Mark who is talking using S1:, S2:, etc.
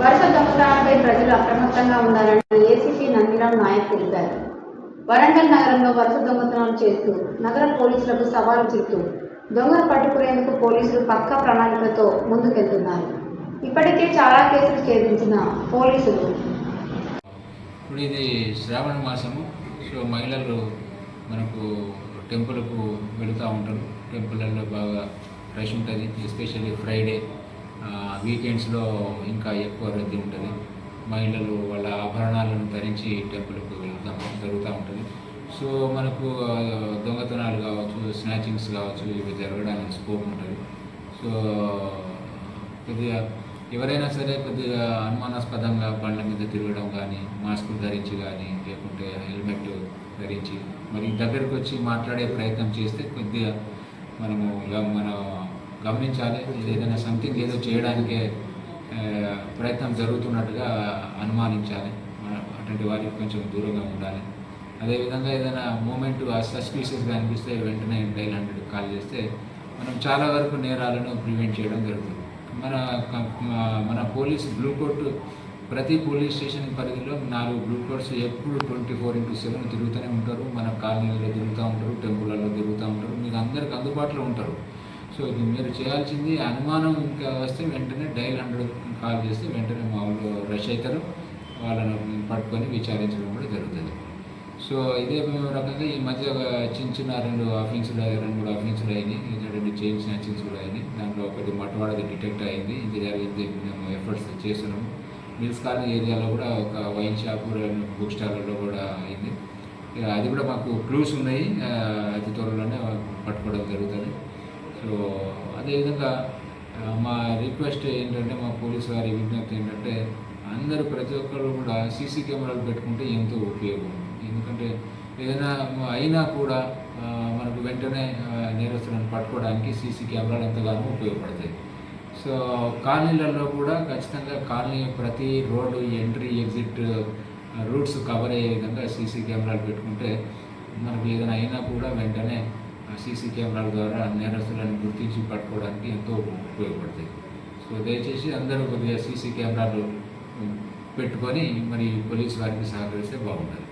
S1: వరుస దొంగతనాలపై ప్రజలు అప్రమత్తంగా ఉండాలని ఏసీపీ నందిరామ్ నాయక్ తెలిపారు. వరంగల్ నగరంలో వరుస దొంగతనాలు చేస్తూ నగర పోలీసులకు సవాలు చేస్తూ దొంగలు పట్టుకునేందుకు పోలీసులు పక్కా ప్రణాళికతో ముందుకెళ్తున్నారు. ఇప్పటికే చాలా కేసులు ఛేదించిన పోలీసులు.
S2: ఇప్పుడు ఇది శ్రావణ మాసము సో మహిళలు మనకు టెంపుల్కు వెళుతూ ఉంటారు. టెంపుల్లో బాగా రష్ ఉంటుంది ఎస్పెషల్లీ ఫ్రైడే. వీకెండ్స్లో ఇంకా ఎక్కువ రద్దీ ఉంటుంది. మహిళలు వాళ్ళ ఆభరణాలను ధరించి టెంపుల్కు వెళ్తాం జరుగుతూ ఉంటుంది. సో మనకు దొంగతనాలు కావచ్చు స్నాచింగ్స్ కావచ్చు ఇవి జరగడానికి స్కోప్ ఉంటుంది. సో కొద్దిగా ఎవరైనా సరే కొద్దిగా అనుమానాస్పదంగా బండ్ల మీద తిరగడం కానీ మాస్క్ ధరించి కానీ లేకుంటే హెల్మెట్ ధరించి మరి దగ్గరకు వచ్చి మాట్లాడే ప్రయత్నం చేస్తే కొద్దిగా మనము గ- మన గమనించాలి. ఇది ఏదైనా సంథింగ్ ఏదో చేయడానికే ప్రయత్నం జరుగుతున్నట్టుగా అనుమానించాలి. మన అటువంటి వారికి కొంచెం దూరంగా ఉండాలి. అదేవిధంగా ఏదైనా మూమెంట్ సస్పీషియస్గా అనిపిస్తే వెంటనే డైల్ హండ్రెడ్ కాల్ చేస్తే మనం చాలా వరకు నేరాలను ప్రివెంట్ చేయడం జరుగుతుంది. మన మన పోలీస్ బ్లూ కోట్ ప్రతి పోలీస్ స్టేషన్ పరిధిలో నాలుగు బ్లూ కోట్స్ ఎప్పుడు ట్వంటీ ఫోర్ ఇంటూ సెవెన్ తిరుగుతూనే ఉంటారు. మన కాలనీలో తిరుగుతూ ఉంటారు టెంపుల్లో తిరుగుతూ ఉంటారు. మీకు అందరికి అందుబాటులో ఉంటారు. సో ఇది మీరు చేయాల్సింది అనుమానం ఇంకా వస్తే వెంటనే డైల్ హండ్రెడ్ కాల్ చేస్తే వెంటనే మా వాళ్ళు రష్ అవుతారు. వాళ్ళను పట్టుకొని విచారించడం కూడా జరుగుతుంది. సో ఇదే రకంగా ఈ మధ్య ఒక చిన్న చిన్న రెండు ఆఫెన్సులు రెండు మూడు ఆఫెన్సులు అయినాయి. రెండు చైన్ స్నాచింగ్స్ కూడా అయినాయి. దాంట్లో ఒకటి మటవాడది డిటెక్ట్ అయింది. ఇది జరిగింది. మేము ఎఫర్ట్స్ చేస్తున్నాము మిల్స్ కాలనీ ఏరియాలో కూడా ఒక వైన్ షాప్ రెండు బుక్ స్టాల్లో కూడా అయింది. ఇక అది కూడా మాకు క్లూస్ ఉన్నాయి. అతి త్వరలోనే పట్టుకోవడం జరుగుతుంది. సో అదేవిధంగా మా రిక్వెస్ట్ ఏంటంటే మా పోలీసు వారి విజ్ఞప్తి ఏంటంటే అందరూ ప్రతి ఒక్కరు కూడా సీసీ కెమెరాలు పెట్టుకుంటే ఎంతో ఉపయోగం. ఎందుకంటే ఏదైనా అయినా కూడా మనకు వెంటనే నేరస్తులను పట్టుకోవడానికి సీసీ కెమెరాలు ఎంతగానో ఉపయోగపడతాయి. సో కాలనీలలో కూడా ఖచ్చితంగా కాలనీ ప్రతి road entry exit routes cover అయ్యే విధంగా సీసీ కెమెరాలు పెట్టుకుంటే మనకు ఏదైనా అయినా కూడా వెంటనే సీసీ కెమెరాల ద్వారా నేరస్తులను గుర్తించి పట్టుకోవడానికి ఎంతో ఉపయోగపడతాయి సో దయచేసి అందరూ కొద్దిగా సీసీ కెమెరాలు పెట్టుకొని మరి పోలీస్ వారికి సహకరిస్తే బాగుంటుంది